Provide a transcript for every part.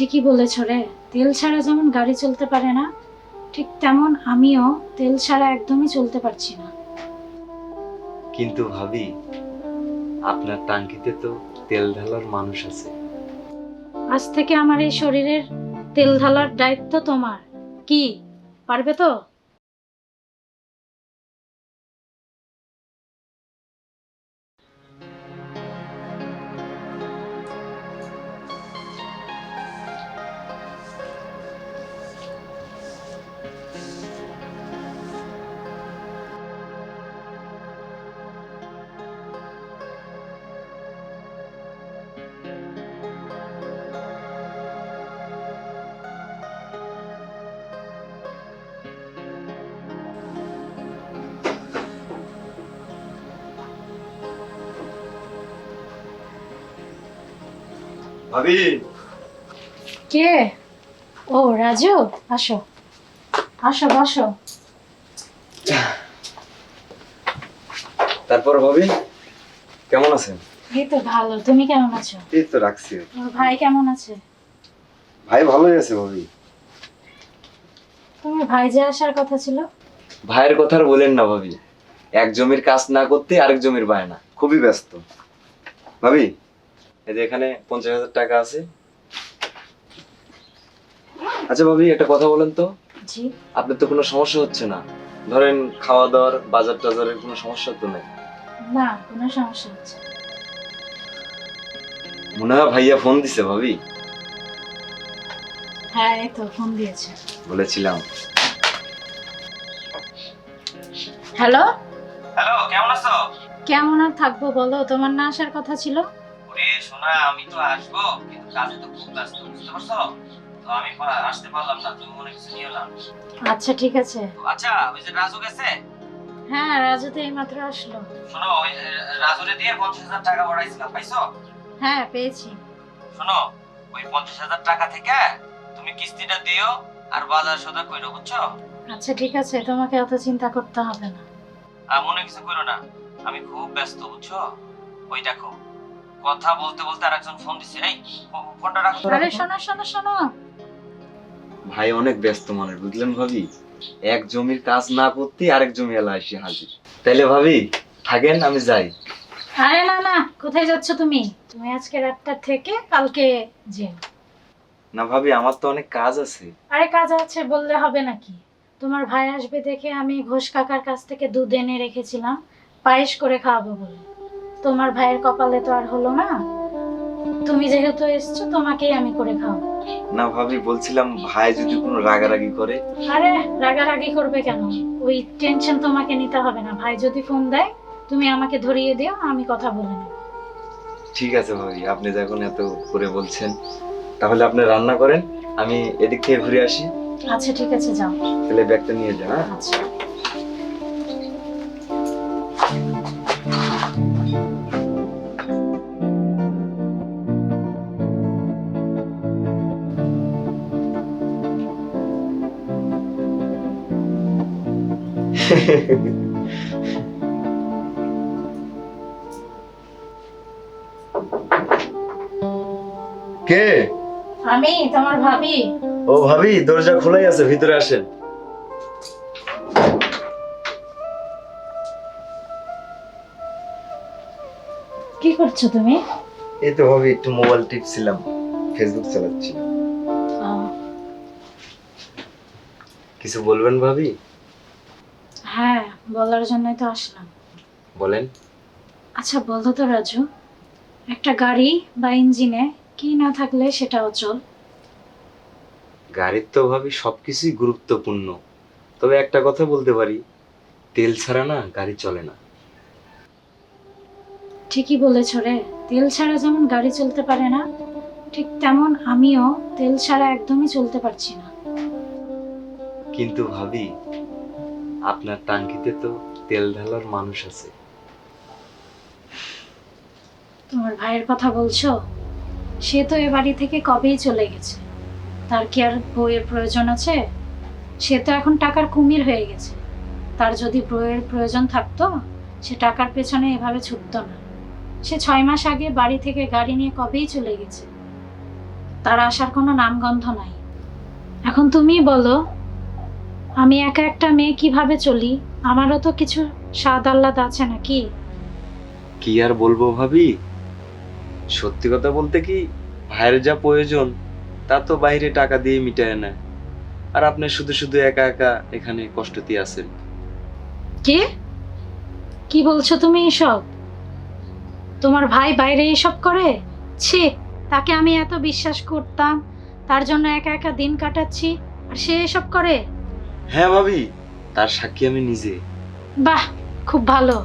ঠিকই বলেছ রে। তেল ছাড়া যেমন গাড়ি চলতে পারে না ঠিক তেমন আমিও তেল ছাড়া একদমই চলতে পারছি না। কিন্তু ভাবি আপনার টাঙ্কিতে তো তেল ঢালার মানুষ আছে। আজ থেকে আমার এই শরীরের তেল ঢালার দায়িত্ব তোমার। কি পারবে তো? ভাবি। কে? ও রাজু? আসো। আসো বসো। তারপর ভাবি কেমন আছেন? এই তো ভালো তুমি কেমন আছো? এই তো রাখছি। ভাই কেমন আছে? ভাই ভালোই আছে ভাবি। তোমার ভাই যে আসার কথা ছিল? ভাইয়ের কথা আর বলেন না ভাবি। এক জমির কাজ না করতে আরেক জমির বায়না। খুবই ব্যস্ত। ভাবি এই যে এখানে পঞ্চাশ হাজার টাকা আছে। আচ্ছা ভাবি একটা কথা বলেন তো। জি। আপনার তো কোনো সমস্যা হচ্ছে না। ধরেন খাওয়া দাওয়ার বাজার টাজারের কোনো সমস্যা তো নেই? না কোনো সমস্যা হচ্ছে মনে হয় ভাইয়া ফোন দিছে ভাবি। হ্যাঁ এই তো ফোন দিয়েছে। বলেছিলাম। হ্যালো? হ্যালো কেমন আছো? কেমন আর থাকব বলো? তোমার না আসার কথা ছিল? সোনা আমি তো আসব কিন্তু কাজে তো খুব ব্যস্ত বুঝতে পারছ? তো আমি আসতে পারলাম না তুমি মনে কিছু নিও না। আচ্ছা ঠিক আছে। আচ্ছা ওই যে রাজু গেছে? হ্যাঁ রাজু তো এইমাত্র আসলো। শোনো ওই রাজুরে দিয়ে পঞ্চাশ হাজার টাকা পাঠাইছিলাম পাইছো? হ্যাঁ পেয়েছি। শোনো ওই পঞ্চাশ হাজার টাকা থেকে তুমি কিস্তিটা দিও আর বাজার সদা কইরো বুঝছ? আচ্ছা ঠিক আছে তোমাকে অত চিন্তা করতে হবে না। আর মনে কিছু করো না আমি খুব ব্যস্ত বুঝছ? ওই দেখো কথা বলতে বলতে আরেকজন ফোন দিছে এই ফোনটা রাখো। আরে শোনো শোনো শোনো। ভাই অনেক ব্যস্ত মানুষ বুঝলেন ভাবি? এক জমির কাজ না করতে আরেক জমি এলা এসে হাজির। তাইলে ভাবি থাকেন আমি যাই। আরে না না কোথায় যাচ্ছ তুমি? তুমি আজকে রাতটা থেকে কালকে যে না ভাবি আমার তো অনেক কাজ আছে। আরে কাজ আছে বললে হবে নাকি? তোমার ভাই আসবে দেখে আমি ঘোষ কাকার কাছ থেকে দুধ এনে রেখেছিলাম পায়েস করে খাওয়াবো বলে। তোমার ভাইয়ের কপালে তো আর হলো না। তুমি যেহেতু এসছো তোমাকেই আমি করে খাও না ভাবি বলছিলাম ভাই যদি কোনো রাগারাগি করে। আরে রাগারাগি করবে কেন? ওই টেনশন তোমাকে নিতে হবে না। ভাই যদি ফোন দেয় তুমি আমাকে ধরিয়ে দিও আমি কথা বলে নেব। ঠিক আছে ভাবি আপনি যখন এত করে বলছেন তাহলে আপনি রান্না করেন আমি এদিক থেকে ঘুরে আসি। আচ্ছা ঠিক আছে যাও। তাহলে ব্যাগটা নিয়ে যাও হ্যাঁ? আচ্ছা। কে? আমি তোমার ভাবি। ও ভাবি দরজা খোলাই আছে ভিতরে আসেন। কি করছ তুমি? এই তো ভাবি একটু মোবাইল টিপছিলাম ফেসবুক চালাচ্ছি কিছু বলবেন ভাবি? বলার জন্যই তো আসলাম। বলেন। আচ্ছা বলতো তো রাজু একটা গাড়ি বা ইঞ্জিনে কি না থাকলে সেটা অচল? গাড়ির তো ভাবি সবকিছুই গুরুত্বপূর্ণ। তবে একটা কথা বলতে পারি তেল ছাড়া না গাড়ি চলে না। ঠিকই বলেছ রে তেল ছাড়া যেমন গাড়ি চলতে পারে না ঠিক তেমন আমিও তেল ছাড়া একদমই চলতে পারছি না। কিন্তু ভাবি আপনার টাঙ্কিতে তো তেল ঢালার মানুষ আছে। তোমার ভাইয়ের কথা বলছো? সে তো এ বাড়ি থেকে কবেই চলে গেছে। তার কি আর বইয়ের প্রয়োজন আছে? সে তো এখন টাকার কুমির হয়ে গেছে। তার যদি বইয়ের প্রয়োজন থাকতো, সে টাকার পেছনে এভাবে ছুটতো না। সে ছয় মাস আগে বাড়ি থেকে গাড়ি নিয়ে কবেই চলে গেছে? তার আসার কোনো নামগন্ধ নাই। এখন তুমি বলো আমি একা একটা মেয়ে কীভাবে চলি? আমারও তো কিছু স্বাদ আহ্লাদ আছে নাকি? কি আর বলব ভাবি? সত্যি কথা বলতে কি ভাইয়ের যা প্রয়োজন তা তো বাইরে টাকা দিয়ে মিটায় না আর আপনি শুধু শুধু একা একা এখানে কষ্টতে আছেন। কে? কি বলছো তুমি এসব? তোমার ভাই বাইরে এসব করে? ছি তাকে আমি এত বিশ্বাস করতাম তার জন্য একা একা দিন কাটাচ্ছি আর সে এসব করে? হ্যাঁ ভাবি তার সাক্ষী আমি নিজে। বাহ খুব ভালো।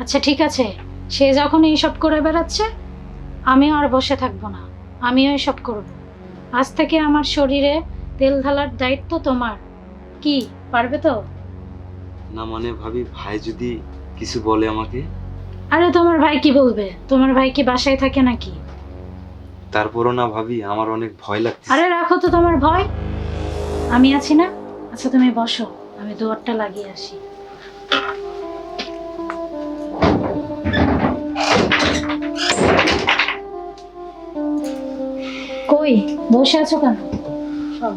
আচ্ছা ঠিক আছে। সে যখন এইসব করে বেড়াচ্ছে আমিও আর বসে থাকব না। আমিও এসব করব। আজ থেকে আমার শরীরে তেল ঢালার দায়িত্ব তোমার। কি পারবে তো? না মানে ভাবি ভাই যদি কিছু বলে আমাকে? আরে তোমার ভাই কি বলবে? তোমার ভাই কি বাসায় থাকে নাকি? তারপরও না ভাবি আমার অনেক ভয় লাগছে আরে রাখো তো তোমার ভয়। আমি আছি না। আচ্ছা তুমি বসো। আমি দুয়ারটা লাগিয়ে আসি। কই বসে আছো কেন? সব।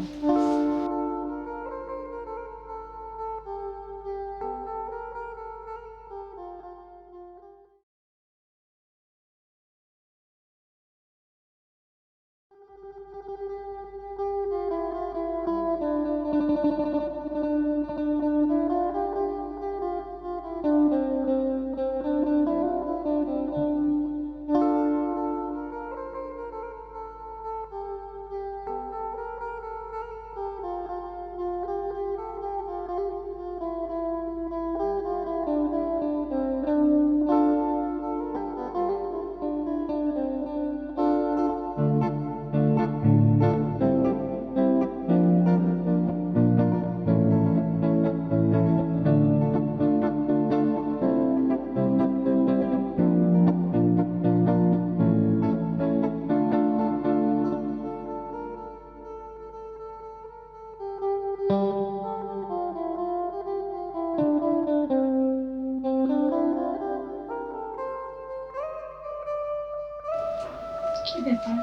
ব্যাপার?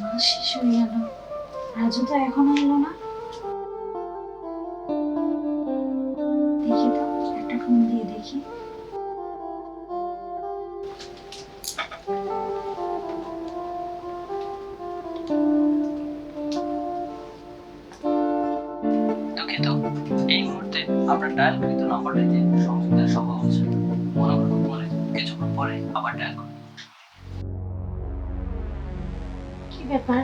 মাস শেষ হয়ে গেল। রাজু তো এখনও এলো না। দেখি তো, একটা ফোন দিয়ে দেখি। সংযুক্ত সম্ভব হচ্ছে। মনে করুন পরে কিছুক্ষণ পরে আবার ডায়াল করুন ব্যাপার।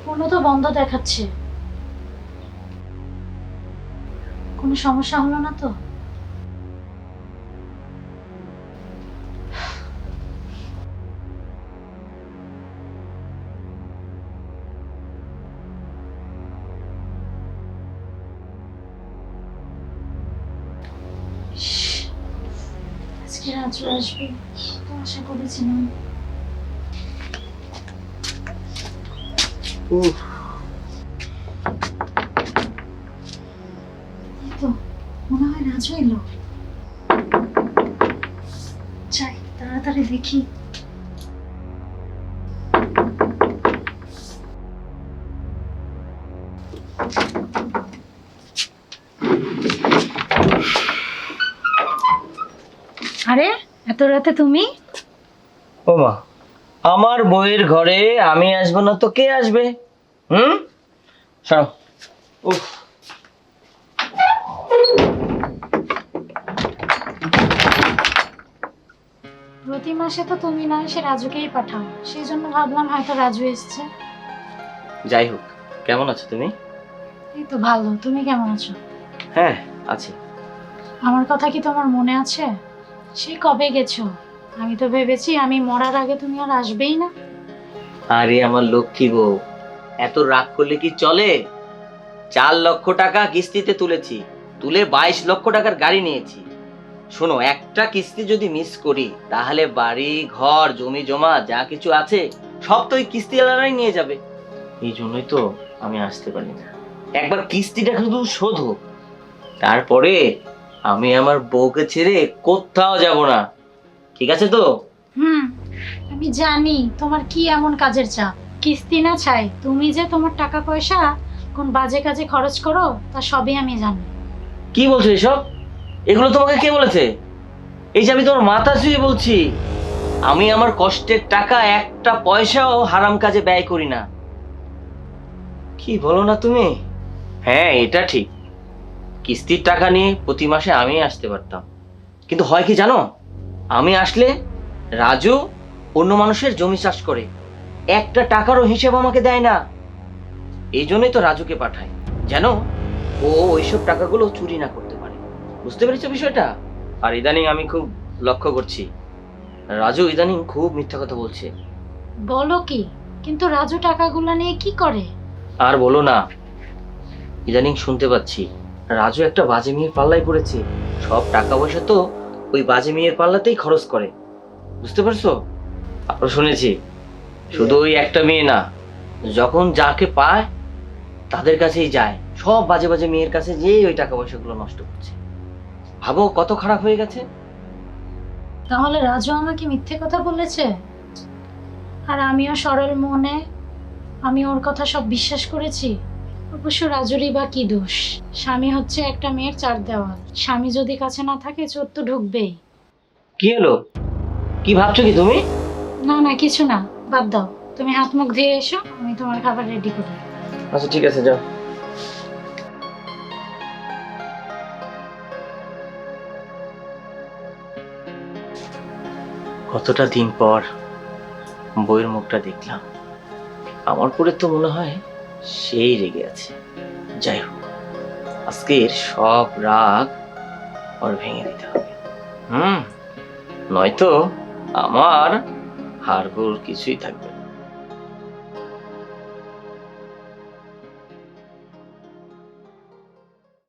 ফোনও তো বন্ধ দেখাচ্ছে। কোনো সমস্যা হলো না তো? আজকে রাজু আসবে? আশা করেছিলাম। উফ তো মনে হয় রাজু এলো। যাই তাড়াতাড়ি দেখি। আরে এত রাতে তুমি? ও মা আমার বইয়ের ঘরে আমি আসব না তো কে আসবে? হুম? শোনো উফ। প্রতি মাসে তো তুমি নয় সে রাজুকেই পাঠাও। সেই জন্য ভাবলাম হয়তো রাজু এসছে। যাই হোক কেমন আছো তুমি? এই তো ভালো তুমি কেমন আছো? হ্যাঁ আছি। আমার কথা কি তোমার মনে আছে? সে কবে গেছো? আমি তো ভেবেছি আমি মরার আগে তুমি আর আসবেই না। আরে আমার লক্ষ্মী বউ, এত রাগ করলে কি চলে? চার লক্ষ টাকা কিস্তিতে তুলেছি, তুলে বাইশ লক্ষ টাকার গাড়ি নিয়েছি। শোনো, একটা কিস্তি যদি মিস করি, তাহলে বাড়ি, ঘর, জমি জমা, যা কিছু আছে, সব তো ওই কিস্তিওয়ালারাই নিয়ে যাবে। এই জন্যই তো আমি আসতে পারি না। একবার কিস্তিটা শুধু শোধ। তারপরে আমি আমার বউকে ছেড়ে কোথাও যাব না। ঠিক আছে তো? হুম আমি জানি তোমার কি এমন কাজের চাপ। কিস্তি না চাই তুমি যে তোমার টাকা পয়সা কোন বাজে কাজে খরচ করো তা সবই আমি জানি। কি বলছো এসব? এগুলো তোমাকে কে বলেছে? এই যে আমি তোমার মাথা ছুঁয়ে বলছি আমি আমার কষ্টের টাকা একটা পয়সাও হারাম কাজে ব্যয় করি না। কি বলো না তুমি? হ্যাঁ এটা ঠিক। কিস্তির টাকা নিয়ে প্রতি মাসে আমি আসতে পারতাম। কিন্তু হয় কি জানো? আমি আসলে রাজু অন্য মানুষের জমি চাষ করে। একটা টাকারও হিসেব আমাকে দেয় না। এই জন্যই তো রাজুকে পাঠাই। যেন ও ওইসব টাকাগুলো চুরি না করতে পারে। বুঝতে পেরেছ বিষয়টা? আর ইদানিং আমি খুব লক্ষ্য করছি। রাজু ইদানিং খুব মিথ্যা কথা বলছে। বলো কি? কিন্তু রাজু টাকাগুলো নিয়ে কি করে? আর বলো না। ইদানিং শুনতে পাচ্ছি রাজু একটা বাজে মেয়ের পাল্লায় পড়েছে। সব টাকা পয়সা তো ওই বাজে মেয়ের পাল্লাতেই খরচ করে। বুঝতে পারছ? আরও শুনেছি, শুধু ওই একটা মেয়ে না, যখন যাকে পায়, তাদের কাছেই যায়। সব বাজে বাজে মেয়ের কাছে যেই ওই টাকা পয়সাগুলো নষ্ট করছে। ভাবো কত খারাপ হয়ে গেছে? তাহলে রাজু আমাকে মিথ্যে কথা বলেছে? আর আমিও সরল মনে, আমি ওর কথা সব বিশ্বাস করেছি। অবশ্য রাজুরই বা কি দোষ? স্বামী হচ্ছে একটা মেয়ের চার দেওয়াল। স্বামী যদি কাছে না থাকে চোর তো ঢুকবেই। কি হলো? কি ভাবছ কি তুমি? না না কিছু না। বাদ দাও। তুমি হাত মুখ ধুয়ে এসো আমি তোমার খাবার রেডি করি। আচ্ছা ঠিক আছে যাও। কতটা দিন পর বইয়ের মুখটা দেখলাম। আমার পরে তো মনে হয় সেই রেগে আছে। যাই হোক, আজকের সব রাগ ওর ভেঙে দিতে হবে। হুম, নয়তো আমার হাড়গোড় কিছুই থাকবে না।